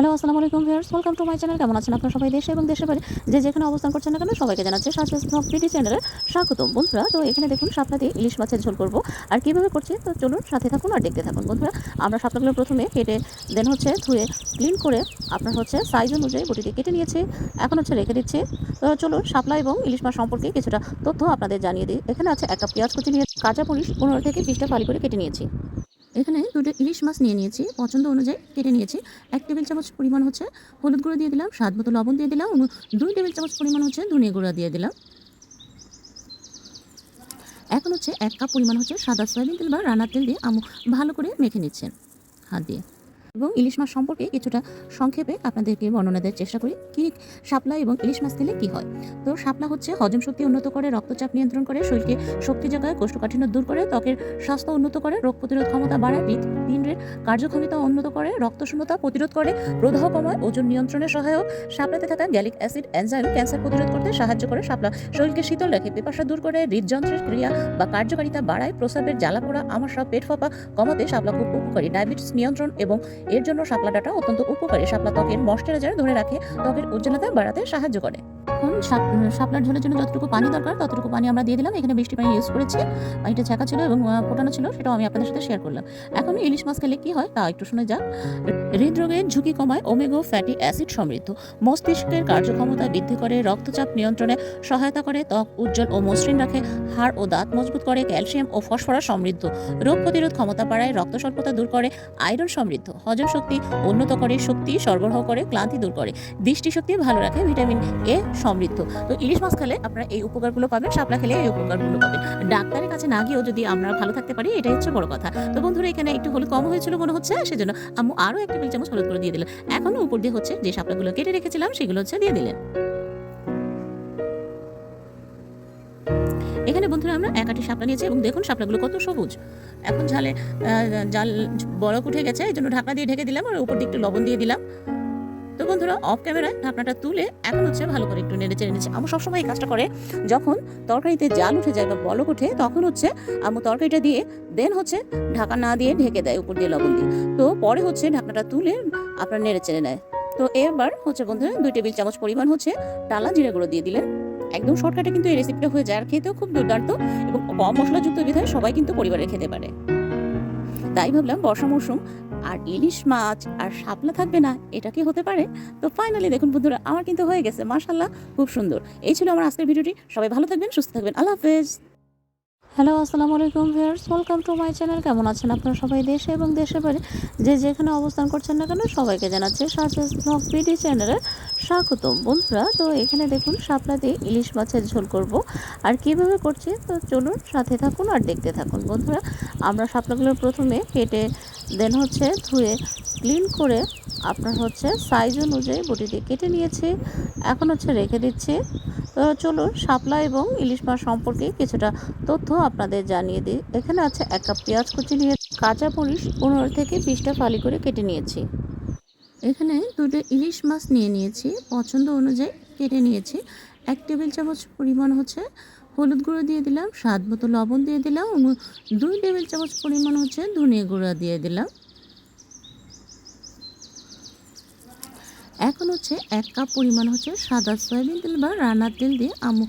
Hello, আসসালামু আলাইকুম viewers welcome to my channel কেমন আছেন আপনারা সবাই? দেশে এবং দেশের বাইরে যে যেখানে অবস্থান করছেন না কেন, সবাইকে জানাচ্ছি সার্চেস ব্লগ পিটি চ্যানেলে স্বাগতম বন্ধুরা। তো এখানে দেখুন শাপলা দিয়ে ইলিশ মাছের ঝোল করব। আর কীভাবে করছি, তো চলুন সাথে থাকুন আর দেখতে থাকুন বন্ধুরা। আমরা শাপলাগুলো প্রথমে কেটে দেন হচ্ছে ধুয়ে ক্লিন করে আপনার হচ্ছে সাইজ অনুযায়ী বটিতে কেটে নিয়েছি। এখন হচ্ছে রেখে দিচ্ছি। তো চলুন, শাপলা এবং ইলিশ মাছ সম্পর্কে কিছুটা তথ্য আপনাদের জানিয়ে দিই। এখানে আছে একটা পেঁয়াজ কুচি নিয়ে কাঁচা মরিচ পনেরো থেকে বিশটা ফালি করে কেটে নিয়েছি। এখানে দুটো ইলিশ মাছ নিয়ে নিয়েছি, পছন্দ অনুযায়ী কেটে নিয়েছি। এক টেবিল চামচ পরিমাণ হচ্ছে হলুদ গুঁড়ো দিয়ে দিলাম, স্বাদ মতো লবণ দিয়ে দিলাম, দুই টেবিল চামচ পরিমাণ হচ্ছে ধনিয়া গুঁড়া দিয়ে দিলাম। এখন হচ্ছে এক কাপ পরিমাণ হচ্ছে সাদা সয়াবিন তেল বা রান্নার তেল দিয়ে আমু ভালো করে মেখে নিচ্ছেন হাত দিয়ে। এবং ইলিশ মাছ সম্পর্কে কিছুটা সংক্ষেপে আপনাদেরকে বর্ণনা দেওয়ার চেষ্টা করি। কি শাপলা এবং ইলিশ মাছ খেলে কি হয়? তো শাপলা হচ্ছে হজম শক্তি উন্নত করে, রক্তচাপ নিয়ন্ত্রণ করে, শরীরকে শক্তি জাগায় কোষ্ঠকাঠিন্য দূর করে, ত্বকের স্বাস্থ্য উন্নত করে, রোগ প্রতিরোধ ক্ষমতা বাড়ায়, হৃদপিণ্ডের কার্যক্ষমতা উন্নত করে রক্ত শূন্যতা প্রতিরোধ করে, প্রদাহ কমায়, ওজন নিয়ন্ত্রণে সহায়ক। শাপলাতে থাকা গ্যালিক অ্যাসিড, এনজাইম, ক্যান্সার প্রতিরোধ করতে সাহায্য করে। শাপলা শরীরকে শীতল রাখে, পিপাসা দূর করে, হৃদযন্ত্রের ক্রিয়া বা কার্যকারিতা বাড়ায়, প্রস্রাবের জ্বালা পোড়া, আমার সব পেট ফাঁপা কমাতে শাপলা খুব উপকারী। ডায়াবেটিস নিয়ন্ত্রণ এবং এর জন্য শাপলা ডাটা অত্যন্ত উপকারী। শাপলা ত্বকের ময়শ্চারাইজার ধরে রাখে, ত্বকের উজ্জ্বলতা বাড়াতে সাহায্য করে। এখন শাপ- শাপলার ঝোলের জন্য যতটুকু পানি দরকার, ততটুকু পানি আমরা দিয়ে দিলাম। এখানে বৃষ্টি পানি ইউজ করেছি। পানিটা ছাকা ছিল এবং ফোটানো ছিল, সেটাও আমি আপনাদের সাথে শেয়ার করলাম। এখন ইলিশ মাছ খেলে কি হয়? তা একটু শুনে যাক। হৃদরোগের ঝুঁকি কমায় ওমেগো ফ্যাটি অ্যাসিড সমৃদ্ধ। মস্তিষ্কের কার্যক্ষমতা বৃদ্ধি করে, রক্তচাপ নিয়ন্ত্রণে সহায়তা করে, ত্বক উজ্জ্বল ও মসৃণ রাখে, হাড় ও দাঁত মজবুত করে, ক্যালসিয়াম ও ফসফরাস সমৃদ্ধ। রোগ প্রতিরোধ ক্ষমতা বাড়ায়, রক্ত স্বল্পতা দূর করে, আয়রন সমৃদ্ধ। হজম শক্তি উন্নত করে, শক্তি সরবরাহ করে, ক্লান্তি দূর করে। দৃষ্টিশক্তি ভালো রাখে, ভিটামিন এ সমৃদ্ধ। তো ইলিশ মাছ খেলে আপনারা এই উপকারগুলো পাবেন, শাপলা খেলে এই উপকারগুলো পাবেন। ডাক্তারের কাছে না গিয়েও যদি আমরা ভালো থাকতে পারি, এটাই হচ্ছে বড় কথা। তো বন্ধুরা, এখানে একটু হলুদ কম হয়েছিল মনে হচ্ছে, সেজন্য আম্মু আরও একটা টেবিল চামচ হলুদ করে দিয়ে দিলেন। এখন উপর দিয়ে হচ্ছে যে শাপলাগুলো কেটে রেখেছিলাম, সেগুলো হচ্ছে দিয়ে দিলেন। এখানে বন্ধুরা, আমরা এক আটি শাপলা নিয়েছি এবং দেখুন শাপলাগুলো কত সবুজ। এখন ঝালে জাল বরফ উঠে গেছে এই জন্য ঢাকনা দিয়ে ঢেকে দিলাম আর উপর দিয়ে একটু লবণ দিয়ে দিলাম। তো বন্ধুরা অফ ক্যামেরায় ঢাকনাটা তুলে এখন হচ্ছে ভালো করে একটু নেড়ে চেড়ে নিচ্ছে। আমার সবসময় এই কাজটা করে। যখন তরকারিতে জাল উঠে যায় বা বলক ওঠে, তখন হচ্ছে আমু তরকারিটা দিয়ে দেন হচ্ছে ঢাকা না দিয়ে ঢেকে দেয়, উপর দিয়ে লবণ দিয়ে। তো পরে হচ্ছে ঢাকনাটা তুলে আপনার নেড়ে চেড়ে নেয়। তো এবার হচ্ছে বন্ধুরা দুই টেবিল চামচ পরিমাণ হচ্ছে টালা জিরে গুঁড়ো দিয়ে দিলেন। একদম শর্টকাটে কিন্তু এই রেসিপিটা হয়ে যায় আর খেতেও খুব দুর্দান্ত এবং কম মশলাযুক্ত বিধায় সবাই কিন্তু পরিবারে খেতে পারে। তাই ভাবলাম বর্ষা মৌসুম আর ইলিশ মাছ আর শাপলা থাকবে না, এটা কি হতে পারে? তো ফাইনালি দেখুন বন্ধুরা, আমার কিন্তু হয়ে গেছে মাশাল্লাহ খুব সুন্দর। এই ছিল আমার আজকের ভিডিওটি, সবাই ভালো থাকবেন, সুস্থ থাকবেন, আল্লাহ হাফেজ। হ্যালো, আসসালামু আলাইকুম viewers welcome to my channel কেমন আছেন আপনারা সবাই দেশে এবং দেশে বাইরে? যে যেখানে অবস্থান করছেন না কেন, সবাইকে জানাচ্ছি সার্চেস ব্লগ পিডি চ্যানেলে স্বাগতম বন্ধুরা। তো এখানে দেখুন, শাপলা দিয়ে ইলিশ মাছের ঝোল করব। আর কীভাবে করছি? তো চলুন সাথে থাকুন আর দেখতে থাকুন বন্ধুরা। আমরা শাপলাগুলো প্রথমে কেটে দেন হচ্ছে ধুয়ে ক্লিন করে আপনার হচ্ছে সাইজ অনুযায়ী বটিটি কেটে নিয়েছি। এখন হচ্ছে রেখে দিচ্ছি। তো চলুন শাপলা এবং ইলিশ মাছ সম্পর্কে কিছুটা তথ্য আপনাদের জানিয়ে দিই। এখানে আছে এক কাপ পেঁয়াজ কুচি নিয়ে কাঁচা মরিচ পনেরো থেকে বিশটা ফালি করে কেটে নিয়েছি। এখানে দুটো ইলিশ মাছ নিয়ে নিয়েছি। পছন্দ অনুযায়ী কেটে নিয়েছি। এক টেবিল চামচ পরিমাণ হচ্ছে হলুদ গুঁড়ো দিয়ে দিলাম, স্বাদ মতো লবণ দিয়ে দিলাম দুই টেবিল চামচ পরিমাণ হচ্ছে ধনিয়া গুঁড়ো দিয়ে দিলাম। এখন হচ্ছে এক কাপ পরিমাণ হচ্ছে সাদা সয়াবিন তেল বা রান্নার তেল দিয়ে আমু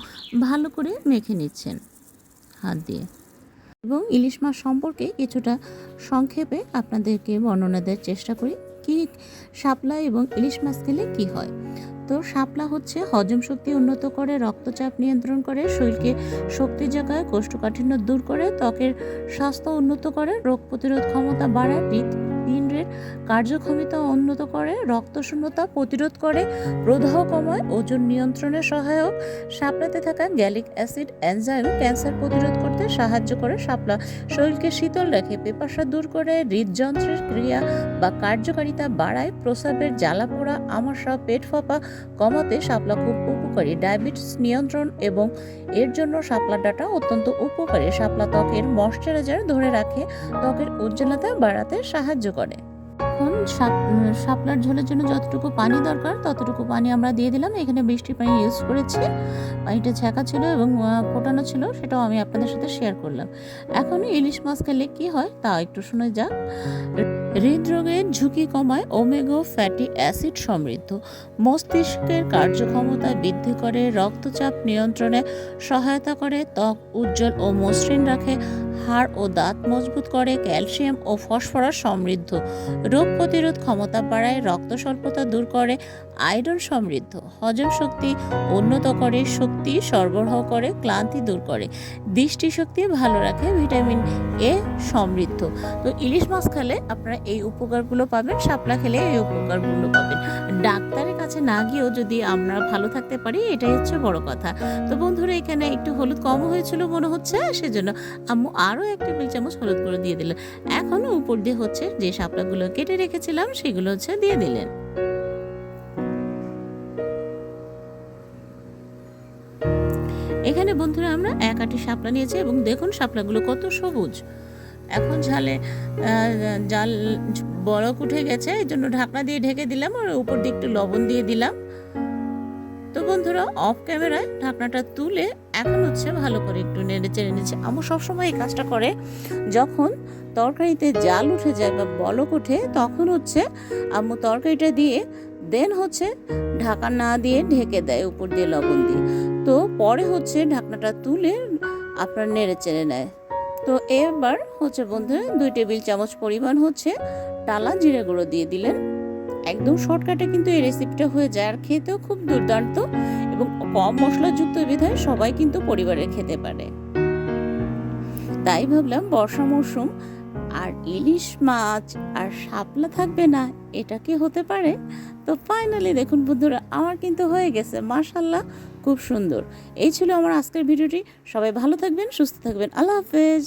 ভালো করে মেখে নিচ্ছেন হাত দিয়ে। এবং ইলিশ মাছ সম্পর্কে কিছুটা সংক্ষেপে আপনাদেরকে বর্ণনা দেওয়ার চেষ্টা করি, কি শাপলা এবং ইলিশ মাছ খেলে কি হয়। তো শাপলা হচ্ছে হজম শক্তি উন্নত করে, রক্তচাপ নিয়ন্ত্রণ করে, শরীরকে শক্তি জাগায় কোষ্ঠকাঠিন্য দূর করে, ত্বকের স্বাস্থ্য উন্নত করে, রোগ প্রতিরোধ ক্ষমতা বাড়ায় হৃদপিণ্ডের কার্যক্ষমতা উন্নত করে রক্ত শূন্যতা প্রতিরোধ করে, প্রদাহ কমায়, ওজন নিয়ন্ত্রণে সহায়ক। শাপলাতে থাকা গ্যালিক অ্যাসিড এনজাইম ক্যান্সার প্রতিরোধ করতে সাহায্য করে শাপলা শরীরকে শীতল রাখে, পিপাসা দূর করে, হৃদযন্ত্রের ক্রিয়া বা কার্যকারিতা বাড়ায়, প্রস্রাবের জ্বালা পোড়া আমাশা পেট ফাঁপা কমাতে শাপলা খুব উপকারী। ডায়াবেটিস নিয়ন্ত্রণ এবং এর জন্য শাপলা ডাটা অত্যন্ত উপকারী। শাপলা ত্বকের ময়শ্চারাইজার ধরে রাখে, ত্বকের উজ্জ্বলতা বাড়াতে সাহায্য করে। এখন শাপ- শাপলার ঝোলের জন্য যতটুকু পানি দরকার, ততটুকু পানি আমরা দিয়ে দিলাম। এখানে বৃষ্টির পানি ইউজ করেছি। পানিটা ছাকা ছিল এবং ফোটানো ছিল, সেটাও আমি আপনাদের সাথে শেয়ার করলাম। এখন ইলিশ মাছ খেলে কী হয় তা একটু শুনে যাক। হৃদরোগের ঝুঁকি কমায় ওমেগো ফ্যাটি অ্যাসিড সমৃদ্ধ। মস্তিষ্কের কার্যক্ষমতা বৃদ্ধি করে, রক্তচাপ নিয়ন্ত্রণে সহায়তা করে, ত্বক উজ্জ্বল ও মসৃণ রাখে। হাড় ও দাঁত মজবুত করে ক্যালসিয়াম ও ফসফরাস সমৃদ্ধ। রোগ প্রতিরোধ ক্ষমতা বাড়ায়, রক্ত স্বল্পতা দূর করে, আয়রন সমৃদ্ধ। হজম শক্তি উন্নত করে, শক্তি সরবরাহ করে, ক্লান্তি দূর করে। দৃষ্টিশক্তি ভালো রাখে, ভিটামিন এ সমৃদ্ধ। তো ইলিশ মাছ খেলে আপনারা এই উপকারগুলো পাবেন, শাপলা খেলে এই উপকারগুলো পাবেন। ডাক্তারের কাছে না গিয়েও যদি আমরা ভালো থাকতে পারি, এটাই হচ্ছে বড় কথা। তো বন্ধুরা, এখানে একটু হলুদ কম হয়েছিল মনে হচ্ছে, সেজন্য আম্মু আরও একটা টেবিল চামচ হলুদ করে দিয়ে দিলেন। এখনও উপর দিয়ে হচ্ছে যে শাপলাগুলো কেটে রেখেছিলাম, সেগুলো হচ্ছে দিয়ে দিলেন। এখানে বন্ধুরা আমরা এক আটি শাপলা নিয়েছি এবং দেখুন শাপলাগুলো কত সবুজ। এখন ঝালে জাল বরক উঠে গেছে এই জন্য ঢাকনা দিয়ে ঢেকে দিলাম, আর উপর দিয়ে একটু লবণ দিয়ে দিলাম। তো বন্ধুরা অফ ক্যামেরায় ঢাকনাটা তুলে এখন হচ্ছে ভালো করে একটু নেড়ে চেড়ে নিচ্ছে। আমার সবসময় এই কাজটা করে, যখন তরকারিতে জাল উঠে যায় বা বলক ওঠে, তখন হচ্ছে আম্মু তরকারিটা দিয়ে দেন হচ্ছে ঢাকা না দিয়ে ঢেকে দেয়, উপর দিয়ে লবণ দিয়ে। তো পরে হচ্ছে ঢাকনাটা তুলে আপনার নেড়ে চেড়ে নেয়। তো এবার হচ্ছে বন্ধুরা, দুই টেবিল চামচ পরিমাণ হচ্ছে টালা জিরে গুঁড়ো দিয়ে দিলেন। একদম শর্টকাটে কিন্তু এই রেসিপিটা হয়ে যায় আর খেতেও খুব দুর্দান্ত এবং কম মশলাযুক্ত বিধায় সবাই কিন্তু পরিবারে খেতে পারে। তাই ভাবলাম বর্ষা মরশুম আর ইলিশ মাছ আর শাপলা থাকবে না, এটা কি হতে পারে? তো ফাইনালি দেখুন বন্ধুরা, আমার কিন্তু হয়ে গেছে মাশাল্লাহ খুব সুন্দর। এই ছিল আমার আজকের ভিডিওটি। সবাই ভালো থাকবেন, সুস্থ থাকবেন। আল্লাহ হাফেজ।